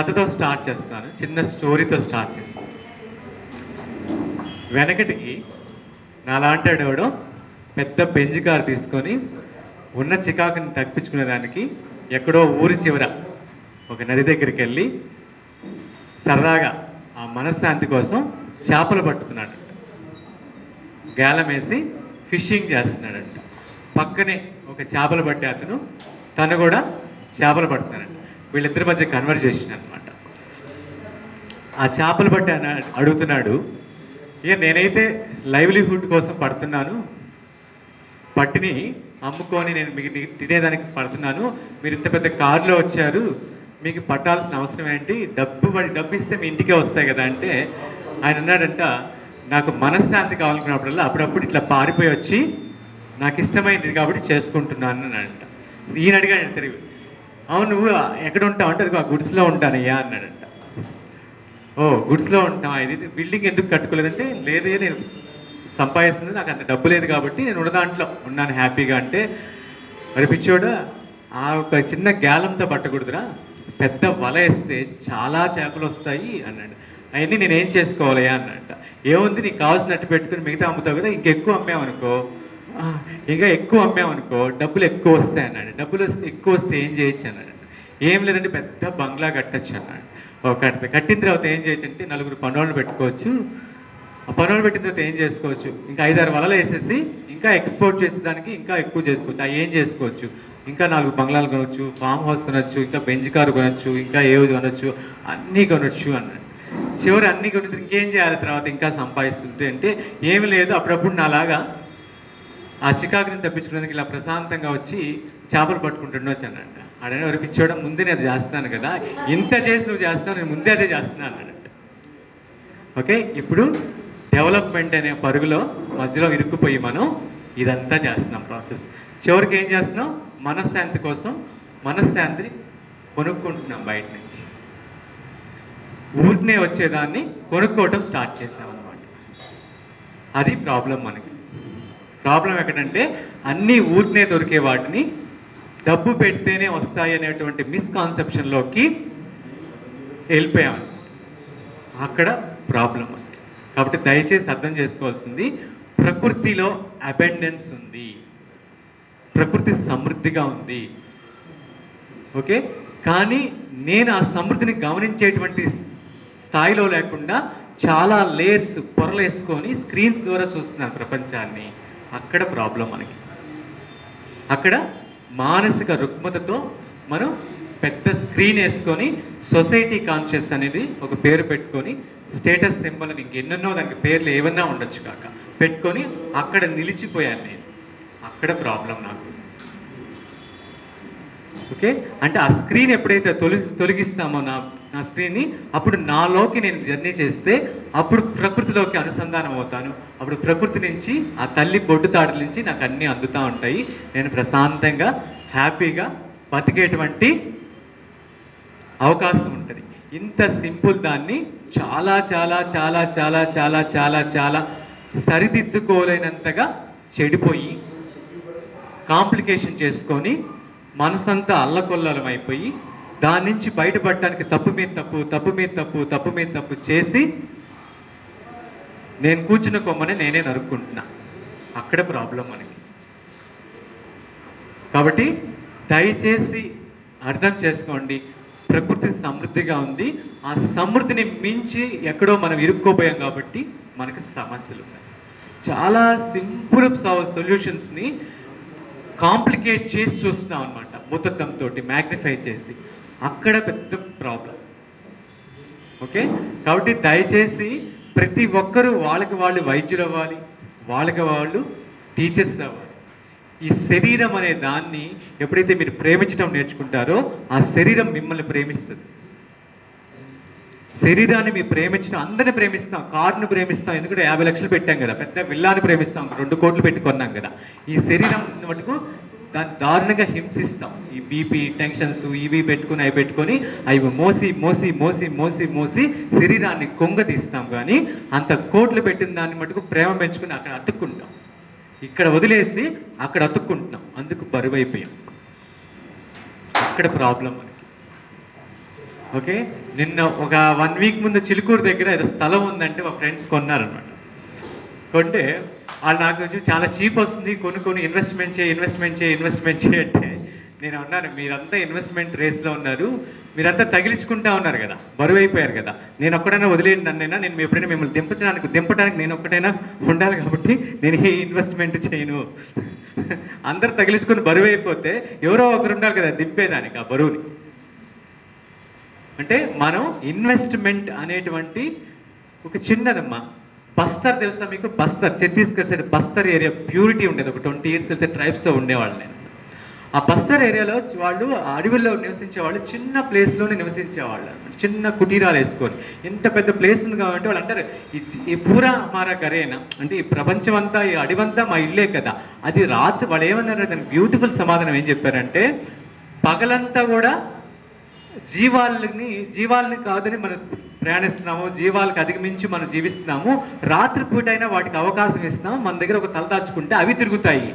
కథతో స్టార్ట్ చేస్తాను చిన్న స్టోరీతో స్టార్ట్ చేస్తాను. వెనకటికి నాలాంటి ఎవడో పెద్ద బెంజ్ కారు తీసుకొని ఉన్న చికాకుని తప్పించుకునేదానికి ఎక్కడో ఊరి చివర ఒక నది దగ్గరికి వెళ్ళి సరదాగా ఆ మనశ్శాంతి కోసం చేపలు పట్టుతున్నాడు గాలం వేసి ఫిషింగ్ చేస్తున్నాడంట. పక్కనే ఒక చేపలు పట్టే అతను తను కూడా చేపలు పడుతున్నాడంట. వీళ్ళిద్దరి మధ్య కన్వర్జేషన్ అనమాట ఆ చేపలు పట్టి అడుగుతున్నాడు ఇక నేనైతే లైవ్లీహుడ్ కోసం పడుతున్నాను పట్టిని అమ్ముకొని నేను మీకు తినేదానికి పడుతున్నాను మీరు ఇంత పెద్ద కారులో వచ్చారు మీకు పట్టాల్సిన అవసరం ఏంటి? డబ్బు పడి- డబ్బు ఇస్తే మీ ఇంటికే వస్తాయి కదా అంటే ఆయన అన్నాడంట నాకు మనశ్శాంతి కావాలనుకున్నప్పుడల్లా అప్పుడప్పుడు ఇట్లా పారిపోయి వచ్చి నాకు ఇష్టమైంది కాబట్టి చేసుకుంటున్నాను అని అంట ఈయన అడిగాడు తిరిగి అవును నువ్వు ఎక్కడ ఉంటావు అంటే ఆ గుడ్స్లో ఉంటానయ్యా అన్నాడంట. ఓ గుడ్స్లో ఉంటాం ఇది బిల్డింగ్ ఎందుకు కట్టుకోలేదంటే లేదే నేను సంపాదిస్తుంది నాకు అంత డబ్బు లేదు కాబట్టి నేను ఉన్న దాంట్లో ఉన్నాను హ్యాపీగా అంటే మరి పిచ్చోడు ఆ ఒక చిన్న గ్యాలంతో పట్టకూడదురా. పెద్ద వల వేస్తే చాలా చేపలు వస్తాయి అన్నాడు. అవన్నీ నేనేం చేసుకోవాలి చేసుకోవాలయ్యా? అన్నట్ట ఏముంది నీకు కావాల్సినట్టు పెట్టుకుని మిగతా అమ్ముతావు కదా ఇంకెక్కువ అమ్మామనుకో ఇంకా ఎక్కువ అమ్మామనుకో డబ్బులు ఎక్కువ వస్తాయి అన్నాడు. డబ్బులు వస్తే ఎక్కువ వస్తే ఏం చేయొచ్చు అన్నాడు. ఏం లేదంటే పెద్ద బంగ్లా కట్టచ్చు అన్నాడు. ఓ కడితే కట్టిన తర్వాత ఏం చేయొచ్చు అంటే నలుగురు పనులను పెట్టుకోవచ్చు. ఆ పనులు పెట్టిన తర్వాత ఏం చేసుకోవచ్చు? ఇంకా ఐదారు వలలు వేసేసి ఇంకా ఎక్స్పోర్ట్ చేసేదానికి ఇంకా ఎక్కువ చేసుకోవచ్చు. అవి ఏం చేసుకోవచ్చు? ఇంకా నాలుగు బంగ్లాలు కొనొచ్చు ఫామ్ హౌస్ కొనొచ్చు ఇంకా బెంచ్ కారు కొనొచ్చు ఇంకా ఏవి కొనొచ్చు అన్నీ కొనొచ్చు అన్నాడు. చివరి అన్నీ కొనితే ఇంకేం చేయాలి తర్వాత ఇంకా సంపాదిస్తుంది అంటే ఏమి లేదు అప్పుడప్పుడు నాలాగా ఆ చికాకుని తప్పించుకోవడానికి ఇలా ప్రశాంతంగా వచ్చి చేపలు పట్టుకుంటుండొచ్చు అన్నట్ట ఆడనే ఎవరు ముందే నేను అది చేస్తున్నాను కదా. ఇంత చేసి నువ్వు చేస్తున్నావు నేను ముందే అదే చేస్తున్నాను అన్నట్టు ఓకే ఇప్పుడు డెవలప్మెంట్ అనే పరుగులో మధ్యలో ఇరుక్కుపోయి మనం ఇదంతా చేస్తున్నాం ప్రాసెస్. చివరికి ఏం చేస్తున్నాం? మనశ్శాంతి కోసం మనశ్శాంతిని కొనుక్కుంటున్నాం బయట నుంచి. ఊరినే వచ్చేదాన్ని కొనుక్కోవటం స్టార్ట్ చేసాం అనమాట అది ప్రాబ్లం మనకి. ప్రాబ్లం ఎక్కడంటే అన్నీ ఊరినే దొరికే వాటిని డబ్బు పెడితేనే వస్తాయి అనేటువంటి మిస్కాన్సెప్షన్లోకి వెళ్ళిపోయాం. అక్కడ ప్రాబ్లం ఉంది. కాబట్టి దయచేసి అర్థం చేసుకోవాల్సింది ప్రకృతిలో అబెండెన్స్ ఉంది. ప్రకృతి సమృద్ధిగా ఉంది. ఓకే? కానీ నేను ఆ సమృద్ధిని గమనించేటువంటి స్థాయిలో లేకుండా చాలా లేయర్స్ పొరలేసుకొని స్క్రీన్స్ ద్వారా చూస్తున్నాను ప్రపంచాన్ని. అక్కడ ప్రాబ్లం మనకి. అక్కడ మానసిక రుగ్మతతో మనం పెద్ద స్క్రీన్ వేసుకొని సొసైటీ కాన్షియస్ అనేది ఒక పేరు పెట్టుకొని స్టేటస్ సింబల్ ఇంకెన్నెన్నో దానికి పేర్లు ఏమన్నా ఉండొచ్చు కాక పెట్టుకొని అక్కడ నిలిచిపోయాను నేను. అక్కడ ప్రాబ్లం నాకు. ఓకే? అంటే ఆ స్క్రీన్ ఎప్పుడైతే తొలగి తొలగిస్తామో నా నా స్క్రీన్ని అప్పుడు నాలోకి నేను జర్నీ చేస్తే అప్పుడు ప్రకృతిలోకి అనుసంధానం అవుతాను. అప్పుడు ప్రకృతి నుంచి ఆ తల్లి బొడ్డు తాడు నుంచి నాకు అన్నీ అందుతూ ఉంటాయి. నేను ప్రశాంతంగా హ్యాపీగా బతికేటువంటి అవకాశం ఉంటుంది. ఇంత సింపుల్ దాన్ని చాలా చాలా చాలా చాలా చాలా చాలా చాలా సరిదిద్దుకోలేనంతగా చెడిపోయి కాంప్లికేషన్ చేసుకొని మనసంతా అల్లకొల్లలం అయిపోయి దాని నుంచి బయటపడటానికి తప్పు మీద తప్పు తప్పు మీద తప్పు తప్పు మీద తప్పు చేసి నేను కూర్చున్న కొమ్మని నేనే నరుక్కుంటున్నా. అక్కడ ప్రాబ్లం మనకి. కాబట్టి దయచేసి అర్థం చేసుకోండి. ప్రకృతి సమృద్ధిగా ఉంది. ఆ సమృద్ధిని మించి ఎక్కడో మనం ఇరుక్కోపోయాం కాబట్టి మనకి సమస్యలు ఉన్నాయి చాలా సింపుల్ సొల్యూషన్స్ని కాంప్లికేట్ చేసి చూస్తున్నాం అనమాట ముతకంతో మ్యాగ్నిఫై చేసి. అక్కడ పెద్ద ప్రాబ్లం. ఓకే? కాబట్టి దయచేసి ప్రతి ఒక్కరూ వాళ్ళకి వాళ్ళు వైద్యులు అవ్వాలి. వాళ్ళకి వాళ్ళు టీచర్స్ అవ్వాలి. ఈ శరీరం అనే దాన్ని ఎప్పుడైతే మీరు ప్రేమించడం నేర్చుకుంటారో ఆ శరీరం మిమ్మల్ని ప్రేమిస్తుంది. శరీరాన్ని మీ ప్రేమించిన అందరిని ప్రేమిస్తాం కారును ప్రేమిస్తాం ఎందుకంటే యాభై లక్షలు పెట్టాం కదా పెద్ద విల్లాన్ని ప్రేమిస్తాం రెండు కోట్లు పెట్టి కొన్నాం కదా. ఈ శరీరం మటుకు దాన్ని దారుణంగా హింసిస్తాం. ఈ బీపీ టెన్షన్స్ ఇవి పెట్టుకుని అవి పెట్టుకొని అవి మోసి మోసి మోసి మోసి మోసి శరీరాన్ని కొంగదీస్తాం కానీ అంత కోట్లు పెట్టిన దాన్ని మటుకు ప్రేమ పెంచుకుని అక్కడ అతుక్కుంటాం. ఇక్కడ వదిలేసి అక్కడ అతుక్కుంటున్నాం. అందుకు బరువైపోయాం. అక్కడ ప్రాబ్లం ఓకే? నిన్న ఒక వన్ వీక్ ముందు చిలుకూరు దగ్గర ఏదో స్థలం ఉందంటే మా ఫ్రెండ్స్ కొన్నారనమాట కొంటే వాళ్ళు నాకు వచ్చి చాలా చీప్ వస్తుంది కొన్ని కొన్ని ఇన్వెస్ట్మెంట్ చేయి ఇన్వెస్ట్మెంట్ చేయి ఇన్వెస్ట్మెంట్ చేయి అంటే నేను అన్నాను మీరంతా ఇన్వెస్ట్మెంట్ రేస్లో ఉన్నారు మీరంతా తగిలించుకుంటా ఉన్నారు కదా బరువు అయిపోయారు కదా. నేను ఒక్కడైనా వదిలేయండి నన్నైనా? నేను ఎప్పుడైనా మిమ్మల్ని దింపడానికి దింపడానికి నేను ఒక్కటైనా ఉండాలి కాబట్టి నేను ఏ ఇన్వెస్ట్మెంట్ చేయను. అందరు తగిలించుకుని బరువు అయిపోతే ఎవరో ఒకరు ఉండాలి కదా దింపేదానికి ఆ బరువుని. అంటే మనం ఇన్వెస్ట్మెంట్ అనేటువంటి ఒక చిన్నదమ్మా. బస్తర్ తెలుసా మీకు? Bastar Chhattisgarh side Bastar area purity ఉండేది. ఒక ట్వంటీ ఇయర్స్ వెళ్తే ట్రైబ్స్తో ఉండేవాళ్ళు నేను ఆ బస్తర్ ఏరియాలో వాళ్ళు ఆ అడవుల్లో నివసించే వాళ్ళు చిన్న ప్లేస్లోనే నివసించేవాళ్ళు చిన్న కుటీరాలు వేసుకొని. ఎంత పెద్ద ప్లేస్ ఉంది కాబట్టి వాళ్ళు అంటారు "ఈ- పూరా మారా గరేనా? అంటే ఈ ప్రపంచం అంతా ఈ అడివంతా మా ఇల్లే కదా. అది రాత్రి వాళ్ళు ఏమన్నారు దానికి బ్యూటిఫుల్ సమాధానం ఏం చెప్పారంటే పగలంతా కూడా జీవాలని జీవాలని కాదని మనం ప్రయాణిస్తున్నాము జీవాలకు అధిగమించి మనం జీవిస్తున్నాము. రాత్రిపూట అయినా వాటికి అవకాశం ఇస్తున్నాము. మన దగ్గర ఒక తల దాచుకుంటే అవి తిరుగుతాయి.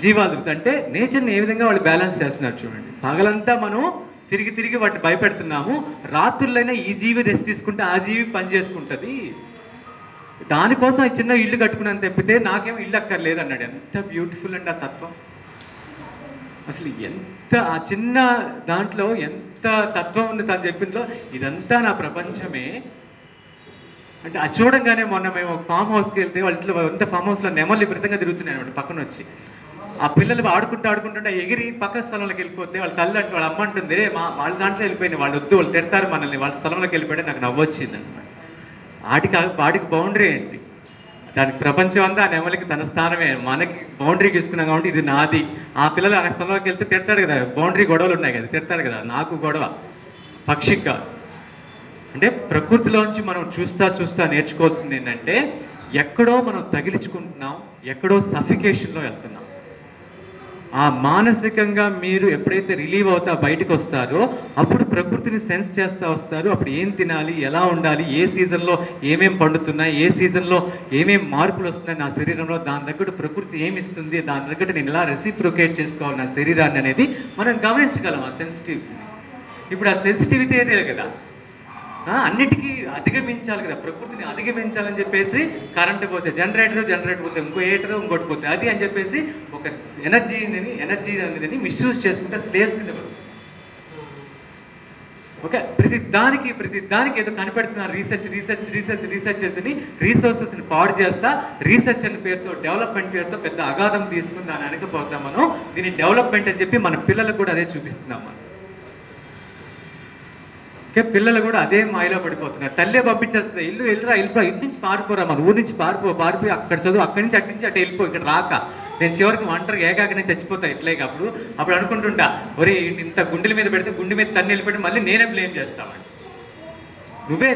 జీవాలు అంటే నేచర్ని ఏ విధంగా వాళ్ళు బ్యాలెన్స్ చేస్తున్నారు చూడండి. పగలంతా మనం తిరిగి తిరిగి వాటిని భయపెడుతున్నాము. రాత్రులైనా ఈ జీవి రెస్ట్ తీసుకుంటే ఆ జీవి పని చేసుకుంటుంది. దానికోసం చిన్న ఇల్లు కట్టుకున్నాను తప్పితే నాకేం ఇల్లు అక్కర్లేదు అన్నాడు. ఎంత బ్యూటిఫుల్ అండి ఆ తత్వం. అసలు ఎంత ఆ చిన్న దాంట్లో ఎంత తత్వం ఉంది తను చెప్పిందో ఇదంతా నా ప్రపంచమే. అంటే అది చూడంగానే మొన్న మేము ఒక ఫామ్ హౌస్కి వెళ్తే వాళ్ళ ఇంట్లో ఎంత ఫామ్ హౌస్లో నెమలు విపరీతంగా తిరుగుతున్నాయి అనమాట పక్కన వచ్చి. ఆ పిల్లలు ఆడుకుంటూ ఆడుకుంటుంటే ఎగిరి పక్క స్థలంలోకి వెళ్ళిపోతే వాళ్ళ తల్లి అంటే వాళ్ళ అమ్మ అంటుంది మా వాళ్ళ దాంట్లో వెళ్ళిపోయింది వాళ్ళు వద్దు వాళ్ళు తిడతారు మనల్ని వాళ్ళ స్థలంలోకి వెళ్ళిపోయి నాకు నవ్వొచ్చింది అనమాట. వాటికి వాటికి బౌండరీ ఏంటి? దానికి ప్రపంచం అంతా ఆ నెమలికి తన స్థానమే. మనకి బౌండరీ ఇస్తున్నాం కాబట్టి ఇది నాది. ఆ పిల్లలు ఆ స్థలంలోకి వెళ్తే తిడతాడు కదా. బౌండరీ గొడవలు ఉన్నాయి కదా. తిడతాడు కదా. నాకు గొడవ. పక్షికి. కాదు అంటే ప్రకృతిలోంచి మనం చూస్తా చూస్తా నేర్చుకోవాల్సింది ఏంటంటే ఎక్కడో మనం తగిలించుకుంటున్నాం ఎక్కడో సఫికేషన్లో వెళ్తున్నాం. ఆ మానసికంగా మీరు ఎప్పుడైతే రిలీవ్ అవుతా బయటకు వస్తారో అప్పుడు ప్రకృతిని సెన్స్ చేస్తూ వస్తారు. అప్పుడు ఏం తినాలి ఎలా ఉండాలి ఏ సీజన్లో ఏమేం పండుతున్నాయి ఏ సీజన్లో ఏమేం మార్పులు వస్తున్నాయి నా శరీరంలో దాని తగ్గట్టు ప్రకృతి ఏమి ఇస్తుంది దాని తగ్గట్టు నేను ఎలా రెసిప్రొకేట్ చేసుకోవాలి నా శరీరాన్ని అనేది మనం గమనించగలం ఆ సెన్సిటివ్స్ని ఇప్పుడు ఆ సెన్సిటివిటీ అనేది కదా అన్నిటికీ అధిగమించాలి కదా ప్రకృతిని అధిగమించాలని చెప్పేసి కరెంటు పోతే జనరేటర్ జనరేటర్ పోతే ఇంకో ఏటర్ ఇంకోటి పోతే అది అని చెప్పేసి ఒక ఎనర్జీని ఎనర్జీ అనేది మిస్యూజ్ చేసుకుంటే స్లేవ్స్ కింద ఓకే ప్రతి దానికి ప్రతి దానికి ఏదో కనిపెడుతున్నారు రీసెర్చ్ రీసెర్చ్ రీసెర్చ్ రీసెర్చ్ అని రీసోర్సెస్ని పాడు చేస్తా రీసెర్చ్ అని పేరుతో డెవలప్మెంట్ పేరుతో పెద్ద అగాధం తీసుకుని దాన్ని వెనకపోతాం మనం. దీన్ని డెవలప్మెంట్ అని చెప్పి మన పిల్లలకు కూడా అదే చూపిస్తున్నాం మనం. ఓకే పిల్లలు కూడా అదే మాయలో పడిపోతున్నారు. తల్లే పంపించేస్తుంది ఇల్లు వెళ్ళరా వెళ్ళిపో ఇంటి నుంచి పారిపోరా మన ఊరి నుంచి పారిపో పారిపోయి అక్కడ చదువు అక్కడి నుంచి అక్కడి నుంచి అటు వెళ్ళిపో ఇక్కడ రాక. నేను చివరికి ఒంటరికి నేను చచ్చిపోతాను ఇట్లేక అప్పుడు? అప్పుడు అనుకుంటుంటా ఒరే ఇంత గుండెల మీద పెడితే గుండె మీద తన్ని వెళ్ళిపెట్టి మళ్ళీ నేనే బ్లేమ్ చేస్తామండి. నువ్వే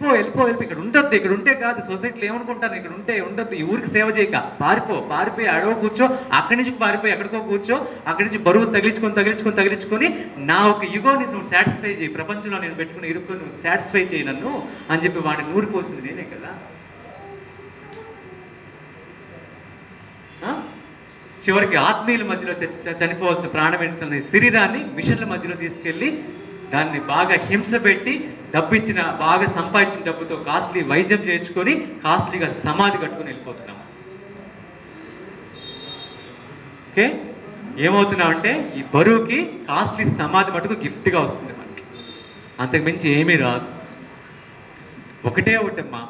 వెళ్ళిపో వెళ్ళిపో వెళ్ళిపో. ఇక్కడ ఉండొద్దు ఇక్కడ ఉంటే కాదు సొసైటీలో ఏమనుకుంటాను ఇక్కడ ఉంటే ఉండొద్దు. ఈ ఊరికి సేవ చేయక. పారిపో పారిపోయి అడవ కూర్చో అక్కడి నుంచి పారిపోయి ఎక్కడికో కూర్చో అక్కడి నుంచి బరువు తగిలించుకొని తగిలించుకొని తగిలించుకొని నా ఒక యుగోని నువ్వు సాటిస్ఫై చేయి. ప్రపంచంలో నేను పెట్టుకుని ఇరుక్కొని నువ్వు సాటిస్ఫై చేయి నన్ను అని చెప్పి వాడిని నూరు పోసింది నేనే కదా. ఆ? చివరికి ఆత్మీయుల మధ్యలో చ- చనిపోవాల్సిన ప్రాణం శరీరాన్ని మిషన్ల మధ్యలో తీసుకెళ్ళి దాన్ని బాగా హింస పెట్టి డబ్బిచ్చిన బాగా సంపాదించిన డబ్బుతో కాస్ట్లీ వైద్యం చేయించుకొని కాస్ట్లీగా సమాధి కట్టుకొని వెళ్ళిపోతున్నాం. ఓకే? ఏమవుతున్నామంటే ఈ బరువుకి కాస్ట్లీ సమాధి మటుకు గిఫ్ట్గా వస్తుంది మనకి. అంతకు మించి ఏమీ రాదు. ఒకటే ఒకటమ్మా.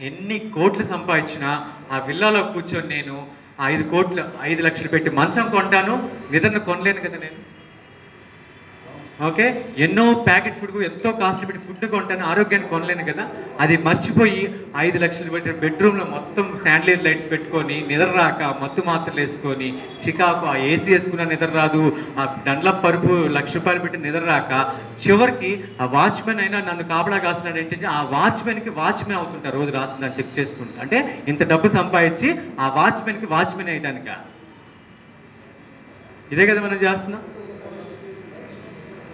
ఎన్ని కోట్లు సంపాదించినా ఆ విల్లాలో కూర్చొని నేను ఐదు కోట్లు ఐదు లక్షలు పెట్టి మంచం కొంటాను నిద్రను కొనలేను కదా నేను. ఓకే? ఎన్నో ప్యాకెట్ ఫుడ్ ఎంతో కాస్ట్లీ పెట్టి ఫుడ్ కొంటాను ఆరోగ్యాన్ని కొనలేను కదా. అది మర్చిపోయి ఐదు లక్షలు పెట్టిన బెడ్రూమ్లో మొత్తం శాండ్లీర్ లైట్స్ పెట్టుకొని నిద్ర రాక మత్తు మాత్రలు వేసుకొని చికాకు ఆ ఏసీ వేసుకున్న నిద్ర రాదు ఆ దండ్ల పరుపు లక్ష రూపాయలు పెట్టి నిద్ర రాక చివరికి ఆ వాచ్మెన్ అయినా నన్ను కాపలా కాస్తున్నాడు ఏంటంటే ఆ వాచ్మెన్కి వాచ్మెన్ అవుతుంటా రోజు రాత్రి నన్ను చెక్ చేసుకుంటా. అంటే ఇంత డబ్బు సంపాదించి ఆ వాచ్మెన్కి వాచ్మెన్ అయ్యడానిక? ఇదే కదా మనం చేస్తున్నాం.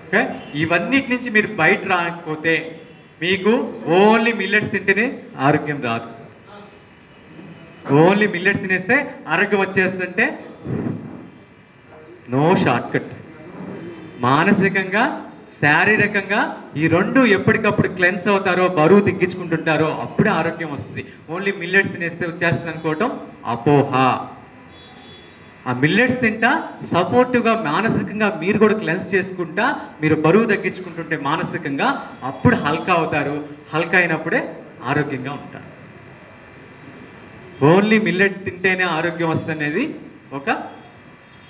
ఓకే? ఇవన్నిటి నుంచి మీరు బయట రాకపోతే మీకు ఓన్లీ మిల్లెట్స్ తింటేనే ఆరోగ్యం రాదు. ఓన్లీ మిల్లెట్స్ తినేస్తే ఆరోగ్యం వచ్చేస్తుంటే నో షార్ట్ కట్ మానసికంగా శారీరకంగా ఈ రెండు ఎప్పటికప్పుడు క్లెన్స్ అవుతారో బరువు తగ్గించుకుంటుంటారో అప్పుడే ఆరోగ్యం వస్తుంది. ఓన్లీ మిల్లెట్స్ తినేస్తే వచ్చేస్తుంది అనుకోవటం అపోహ. ఆ మిల్లెట్స్ తింటా సపోర్టివ్గా మానసికంగా మీరు కూడా క్లెన్స్ చేసుకుంటా మీరు బరువు తగ్గించుకుంటుంటే మానసికంగా అప్పుడు హల్కా అవుతారు. హల్కా అయినప్పుడే ఆరోగ్యంగా ఉంటారు. ఓన్లీ మిల్లెట్ తింటేనే ఆరోగ్యం వస్తుంది ఒక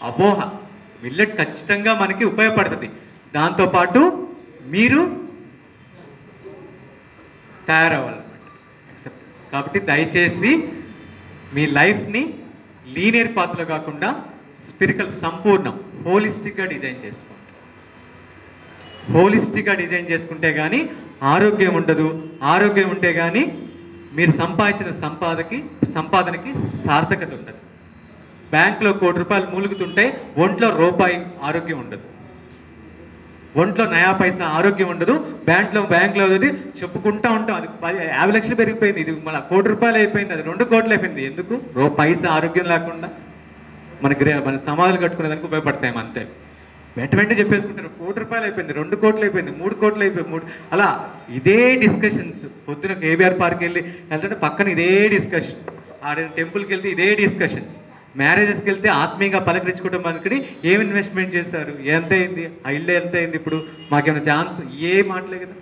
అపోహ. మిల్లెట్ ఖచ్చితంగా మనకి ఉపయోగపడుతుంది. దాంతోపాటు మీరు తయారవ్వాలన్నమాట. కాబట్టి దయచేసి మీ లైఫ్ని లీనియర్ పాత్రలో కాకుండా స్పిరికల్ సంపూర్ణం హోలిస్టిక్గా డిజైన్ చేసుకుంటాం. హోలిస్టిక్గా డిజైన్ చేసుకుంటే కానీ ఆరోగ్యం ఉండదు. ఆరోగ్యం ఉంటే కానీ మీరు సంపాదించిన సంపాదకి సంపాదనకి సార్థకత ఉండదు. బ్యాంకులో కోటి రూపాయలు మూలుగుతుంటే ఒంట్లో రూపాయి ఆరోగ్యం ఉండదు. ఒంట్లో నయా పైసా ఆరోగ్యం ఉండదు బ్యాంక్లో బ్యాంక్లో అది చెప్పుకుంటా ఉంటాం. అది పది యాభై లక్షలు పెరిగిపోయింది. ఇది మన కోటి రూపాయలు అయిపోయింది. అది రెండు కోట్లు అయిపోయింది. ఎందుకు? రో పైసా ఆరోగ్యం లేకుండా మన గ్రే మన సమాధులు కట్టుకునేదానికి ఉపయోగపడతాయి అంతే. వెంట వెంటనే చెప్పేసుకుంటారు కోటి రూపాయలు అయిపోయింది రెండు కోట్లు అయిపోయింది మూడు కోట్లు అయిపోయింది మూడు. అలా ఇదే డిస్కషన్స్ పొద్దున కేబీఆర్ పార్క్ వెళ్ళి వెళ్తుంటే పక్కన ఇదే డిస్కషన్ ఆడ టెంపుల్కి వెళ్తే ఇదే డిస్కషన్స్ మ్యారేజెస్కి వెళ్తే ఆత్మీయంగా పలకరించుకోవడం మనకి ఏం ఇన్వెస్ట్మెంట్ చేస్తారు ఎంత అయింది ఆ ఇల్లు ఎంత అయింది ఇప్పుడు? మాకేమైనా ఛాన్స్ ఏ మాటలే కదా.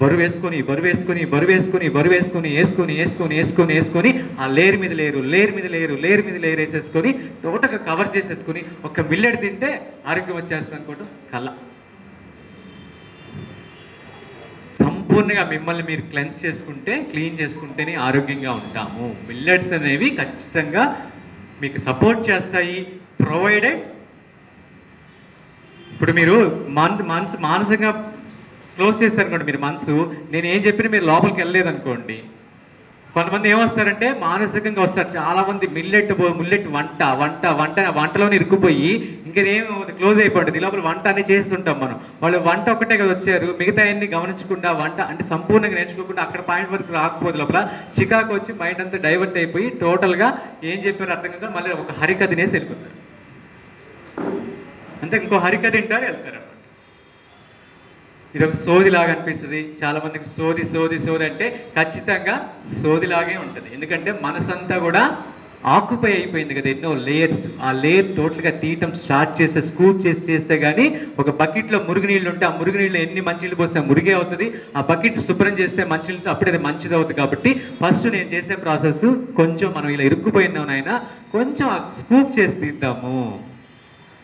బరువు వేసుకొని బరువు వేసుకొని బరువు వేసుకొని బరువు వేసుకొని వేసుకొని వేసుకొని వేసుకొని వేసుకొని ఆ లేరు మీద లేరు లేరు మీద లేరు లేరు మీద లేరు వేసేసుకొని టోటల్గా కవర్ చేసేసుకొని ఒక మిల్లెట్ తింటే ఆరోగ్యం వచ్చేస్తుంది అనుకోవటం కళ్ళ సంపూర్ణంగా మిమ్మల్ని మీరు క్లెన్స్ చేసుకుంటే క్లీన్ చేసుకుంటేనే ఆరోగ్యంగా ఉంటాము. మిల్లెట్స్ అనేవి ఖచ్చితంగా మీకు సపోర్ట్ చేస్తాయి. ప్రొవైడెడ్ ఇప్పుడు మీరు మన మనసు మానసికంగా క్లోజ్ చేశారనుకోండి మీరు మనసు నేను ఏం చెప్పినా మీరు లోపలికి వెళ్ళలేదు అనుకోండి కొంతమంది ఏమొస్తారంటే మానసికంగా వస్తారు. చాలా మంది మిల్లెట్ ముల్లెట్ వంట వంట వంట వంటలోనే ఇరుక్కుపోయి ఇంకేదేం క్లోజ్ అయిపోతుంది లోపల వంట అనేది చేస్తుంటాం మనం. వాళ్ళు వంట ఒకటే కదా వచ్చారు. మిగతా అన్ని గమనించకుండా వంట అంటే సంపూర్ణంగా నేర్చుకోకుండా అక్కడ పాయింట్ వరకు రాకపోతే లోపల చికాకు వచ్చి మైండ్ అంతా డైవర్ట్ అయిపోయి టోటల్గా ఏం చెప్పారు అర్థం కాక మళ్ళీ ఒక హరికథ తినేసి వెళ్ళిపోతారు. అంటే ఇంకో హరికథ తింటారు వెళ్తారు. ఇది ఒక సోదిలాగా అనిపిస్తుంది. చాలా మందికి సోది సోది సోది అంటే ఖచ్చితంగా సోదిలాగే ఉంటుంది. ఎందుకంటే మనసంతా కూడా ఆక్యుపై అయిపోయింది కదా ఎన్నో లేయర్స్ ఆ లేయర్ టోటల్గా తీయటం స్టార్ట్ చేస్తే స్కూప్ చేసి చేస్తే కానీ ఒక బకెట్లో మురుగునీళ్ళు ఉంటే ఆ మురుగునీళ్ళు ఎన్ని మంచినీళ్ళు పోస్తే మురిగే అవుతుంది. ఆ బకెట్ శుభ్రం చేస్తే మంచినీళ్ళతో అప్పుడే అది మంచిది అవుతుంది కాబట్టి ఫస్ట్ నేను చేసే ప్రాసెస్ కొంచెం మనం ఇలా ఇరుక్కుపోయినాం నాయన కొంచెం స్కూప్ చేసి తీద్దాము.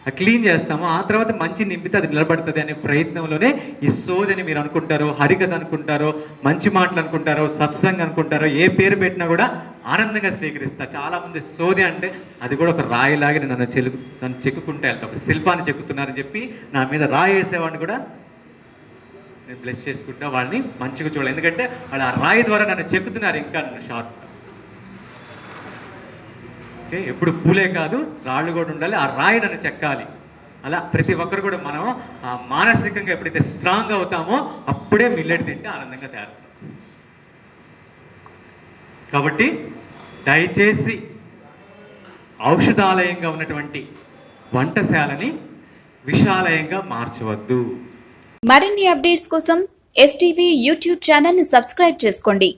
క్లీన్ చేస్తాము. ఆ తర్వాత మంచి నింపితే అది నిలబడుతుంది అనే ప్రయత్నంలోనే ఈ సోదని మీరు అనుకుంటారో హరికథ అనుకుంటారో మంచి మాటలు అనుకుంటారో సత్సంగ్ అనుకుంటారో ఏ పేరు పెట్టినా కూడా ఆనందంగా స్వీకరిస్తా. చాలామంది సోది అంటే అది కూడా ఒక రాయిలాగా నన్ను చెలు నన్ను చెక్కుకుంటే వెళ్తా. ఒక శిల్పాన్ని చెక్కుతున్నారని చెప్పి నా మీద రాయి వేసేవాడిని కూడా నేను బ్లెస్ చేసుకుంటా. వాళ్ళని మంచిగా చూడాలి. ఎందుకంటే వాళ్ళు ఆ రాయి ద్వారా నన్ను చెక్కుతున్నారు ఇంకా షార్ప్. అంటే ఎప్పుడు పూలే కాదు రాళ్ళు కూడా ఉండాలి ఆ రాయి చెక్కాలి. అలా ప్రతి ఒక్కరు కూడా మనం మానసికంగా ఎప్పుడైతే స్ట్రాంగ్ అవుతామో అప్పుడే మిల్లెట్ తింటే ఆనందంగా తయారు. కాబట్టి దయచేసి ఔషధాలయంగా ఉన్నటువంటి వంటశాలని విషాలయంగా మార్చవద్దు. మరిన్ని అప్డేట్స్ కోసం ఎస్టీవీ యూట్యూబ్ ఛానల్ని సబ్స్క్రైబ్ చేసుకోండి.